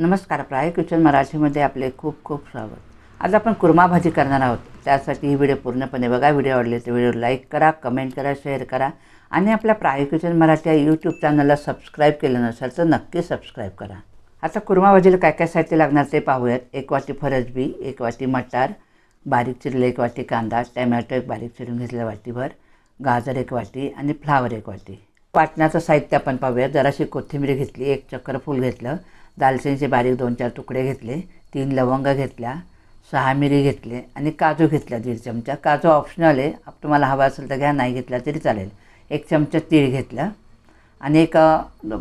नमस्कार प्राय किचन मराठीमध्ये आपले खूप खूप स्वागत. आज आपण कुर्मा भाजी करणार आहोत. त्यासाठी ही व्हिडिओ पूर्णपणे बघा. व्हिडिओ आवडले तर व्हिडिओ लाईक करा कमेंट करा शेअर करा आणि आपल्या प्राय किचन मराठी या यूट्यूब चॅनलला सबस्क्राईब केलं नसेल तर नक्की सबस्क्राईब करा. आता कुर्मा भाजीला काय काय साहित्य लागणार ते पाहूयात. एक वाटी फरसबी एक वाटी मटार बारीक चिरले एक वाटी कांदा टॅमॅटो एक बारीक चिरून घेतलेला वाटीभर गाजर एक वाटी आणि फ्लावर एक वाटी. वाटण्याचं साहित्य आपण पाहूया जराशी कोथिंबीर घेतली एक चक्कर फूल घेतलं. दालचिनीचे बारीक दोन चार तुकडे घेतले तीन लवंग घेतल्या सहा मिरी घेतले आणि काजू घेतल्या दीड चमचा. काजू ऑप्शनल आहे. आप- तुम्हाला हवा असेल तर घ्या नाही घेतला तरी चालेल. एक चमचा तीळ घेतला आणि एक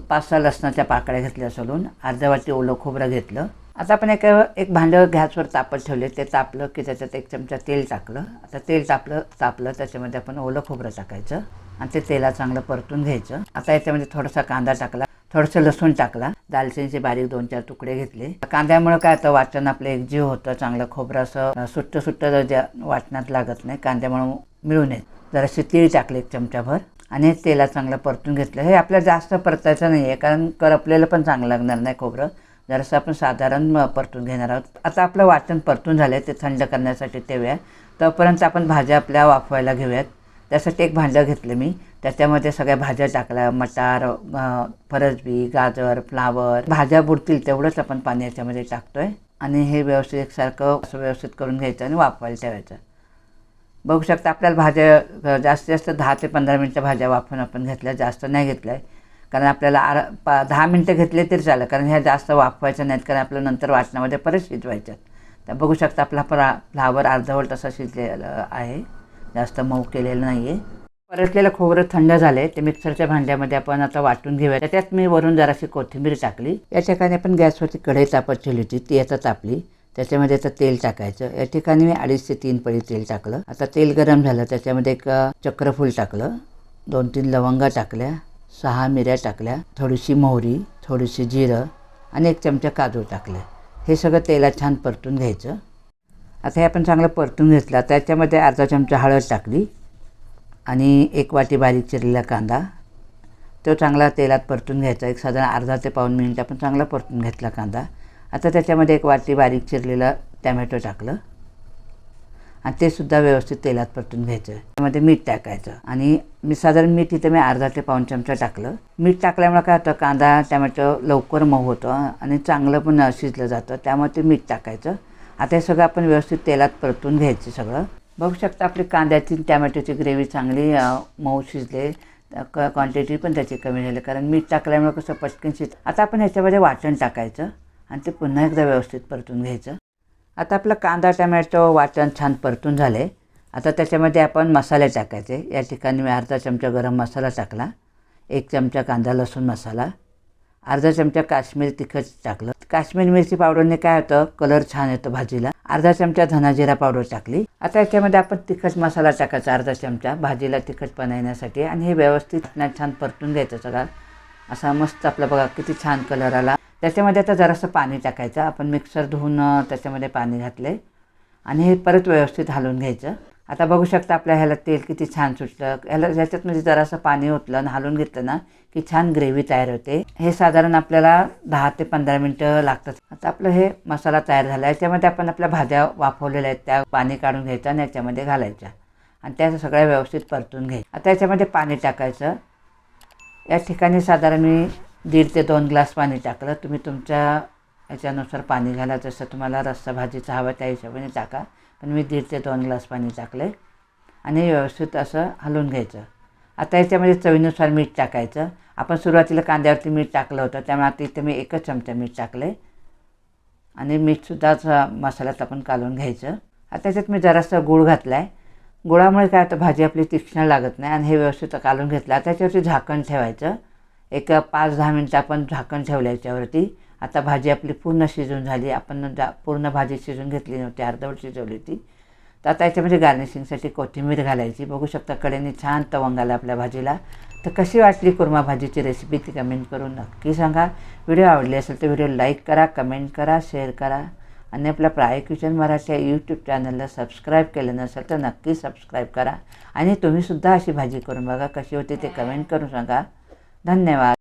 पाच सहा लसणाच्या पाकळ्या घेतल्या सोडून अर्धा वाटी ओलं खोबरं घेतलं. आता आपण एक एक भांडं गॅसवर तापत ठेवले. ते तापलं की त्याच्यात एक चमचा तेल टाकलं. आता तेल तापलं तापलं त्याच्यामध्ये आपण ओलं खोबरं टाकायचं आणि ते तेला चांगलं परतून घ्यायचं. आता याच्यामध्ये थोडासा कांदा टाकला. थोडंसं लसूण टाकला. दालचिनीचे बारीक दोन चार तुकडे घेतले. कांद्यामुळे काय होतं वाटण आपलं एकजीव होतं चांगलं खोबरं असं सुट्ट सुट्ट ज्या वाटणात लागत नाही कांद्यामुळे मिळून येत. जराशी तीळ टाकले एक चमचाभर आणि तेला चांगलं परतून घेतलं. हे आपल्याला जास्त परतायचं नाही आहे कारण करपलेलं पण चांगलं लागणार नाही खोबरं. जरासं आपण साधारण परतून घेणार आहोत. आता आपलं वाटण परतून झालं ते थंड करण्यासाठी ठेवूया. तोपर्यंत आपण भाज्या आपल्या वाफवायला घेऊयात. त्यासाठी एक भांडं घेतलं मी. त्याच्यामध्ये सगळ्या भाज्या टाकल्या. मटार फरसबी गाजर फ्लावर. भाज्या बुडतील तेवढंच आपण पाणी याच्यामध्ये टाकतो आहे आणि हे व्यवस्थित एकसारखं असं व्यवस्थित करून घ्यायचं आणि वाफवायला ठेवायचं. बघू शकता आपल्याला भाज्या जास्तीत जास्त दहा ते पंधरा मिनटं भाज्या वाफवून आपण घेतल्या. जास्त नाही घेतल्या कारण आपल्याला आर पा दहा मिनटं घेतले तरी चालेल. कारण ह्या जास्त वाफवायच्या नाहीत. कारण आपलं नंतर वाटणामध्ये परत शिजवायच्यात. तर बघू शकता आपला फ्ला फ्लावर अर्धवट तसा शिजलेला आहे. जास्त मऊ केलेलं नाही आहे परतलेलं खोबरं थंड झालं आहे ते मिक्सरच्या भांड्यामध्ये आपण आता वाटून घेऊया. त्याच्यात मी वरून जराशी कोथिंबीर टाकली. या ठिकाणी आपण गॅसवरती कढई तापत ठेवली होती. ती आता तापली. त्याच्यामध्ये आता तेल टाकायचं. या ठिकाणी मी अडीच ते तीन पळी तेल टाकलं. आता तेल गरम झालं. त्याच्यामध्ये एक चक्रफूल टाकलं. दोन तीन लवंगा टाकल्या. सहा मिऱ्या टाकल्या. थोडीशी मोहरी थोडीशी जिरं आणि एक चमचा काजू टाकले. हे सगळं तेलात छान परतून घ्यायचं. आता हे आपण चांगलं परतून घेतला. त्याच्यामध्ये अर्धा चमचा हळद टाकली आणि एक वाटी बारीक चिरलेला कांदा. तो चांगला तेलात परतून घ्यायचा. एक साधारण अर्धा ते पाऊन मिनिट आपण चांगला परतून घेतला कांदा. आता त्याच्यामध्ये एक वाटी बारीक चिरलेला टॅमॅटो टाकलं. आणि ते सुद्धा व्यवस्थित तेलात परतून घ्यायचं. त्यामध्ये मीठ टाकायचं. आणि मी साधारण मीठ इथं मी अर्धा ते पाऊन चमचा टाकलं. मीठ टाकल्यामुळे काय होतं कांदा टॅमॅटो लवकर मऊ होतं आणि चांगलं पण शिजलं जातं. त्यामुळे ते मीठ टाकायचं. आता हे सगळं आपण व्यवस्थित तेलात परतून घ्यायचं सगळं. बघू शकता आपली कांद्याची टॅमॅटोची ग्रेव्ही चांगली मऊ शिजले. क क्वांटिटी पण त्याची कमी झाली. कारण मीठ टाकल्यामुळे कसं पटकन शिज आता आपण ह्याच्यामध्ये वाटण टाकायचं आणि ते पुन्हा एकदा व्यवस्थित परतून घ्यायचं. आता आपलं कांदा टमॅटो वाटण छान परतून झाले. आता त्याच्यामध्ये आपण मसाले टाकायचे. या ठिकाणी मी अर्धा चमचा गरम मसाला टाकला. एक चमचा कांदा लसूण मसाला. अर्धा चमचा काश्मीर तिखट टाकलं. काश्मीर मिरची पावडरने काय होतं? कलर छान येतो भाजीला. अर्धा चमचा धनाजिरा पावडर टाकली. आता याच्यामध्ये आपण तिखट मसाला टाकायचा अर्धा चमचा. भाजीला तिखट बनवण्यासाठी आणि हे व्यवस्थित छान परतून घ्यायचं सगळं. असा मस्त आपला बघा किती छान कलर आला. त्याच्यामध्ये आता जरासं पाणी टाकायचं. आपण मिक्सर धुवून त्याच्यामध्ये पाणी घातले आणि हे परत व्यवस्थित हलवून घ्यायचं. आता बघू शकता आपल्या ह्याला तेल किती छान सुटलं. ह्याला ह्याच्यात म्हणजे जरासं पाणी ओतलं आणि हालून घेतलं ना की छान ग्रेव्ही तयार होते. हे साधारण आपल्याला दहा ते पंधरा मिनटं लागतात. आता आपलं हे मसाला तयार झाला याच्यामध्ये आपण आपल्या भाज्या वाफवलेल्या आहेत. त्या पाणी काढून घ्यायचं आणि याच्यामध्ये घालायच्या. आणि त्या सगळ्या व्यवस्थित परतून घ्यायचं आता याच्यामध्ये पाणी टाकायचं. या ठिकाणी साधारण मी दीड ते दोन ग्लास पाणी टाकलं. तुम्ही तुमच्या याच्यानुसार पाणी घाला जसं तुम्हाला रस्सा भाजीचा हवा त्या हिशोबाने टाका. पण मी दीड ते दोन ग्लास पाणी टाकले आणि व्यवस्थित असं हलवून घ्यायचं. आता याच्यामध्ये चवीनुसार मीठ टाकायचं. आपण सुरुवातीला कांद्यावरती मीठ टाकलं होतं त्यामुळे आता इथे मी एकच चमचा मीठ टाकले आणि मीठसुद्धाच मसाल्यात आपण कालवून घ्यायचं. आता त्याच्यात मी जरासं गूळ घातला आहे गुळामुळे काय होतं भाजी आपली तीक्ष्ण लागत नाही आणि हे व्यवस्थित कालून घेतलं. त्याच्यावरती झाकण ठेवायचं. एक पाच दहा मिनटं आपण झाकण ठेवलं याच्यावरती. आता भाजी आपली पूर्ण शिजून झाली. आपण जा पूर्ण भाजी शिजून घेतली नव्हती अर्धवट शिजवली होती. तर आता याच्यामध्ये गार्निशिंगसाठी कोथिंबीर घालायची. बघू शकता कडेने छान तवंग आला आपल्या भाजीला. तर कशी वाटली कुर्मा भाजीची रेसिपी ती कमेंट करून नक्की सांगा. व्हिडिओ आवडली असेल तर व्हिडिओ लाईक करा कमेंट करा शेअर करा. आणि आपल्या प्राय किचन मराठी या यूट्यूब चॅनलला सबस्क्राईब केलं नसेल तर नक्की सबस्क्राईब करा. आणि तुम्हीसुद्धा अशी भाजी करून बघा कशी होती ते कमेंट करून सांगा. धन्यवाद.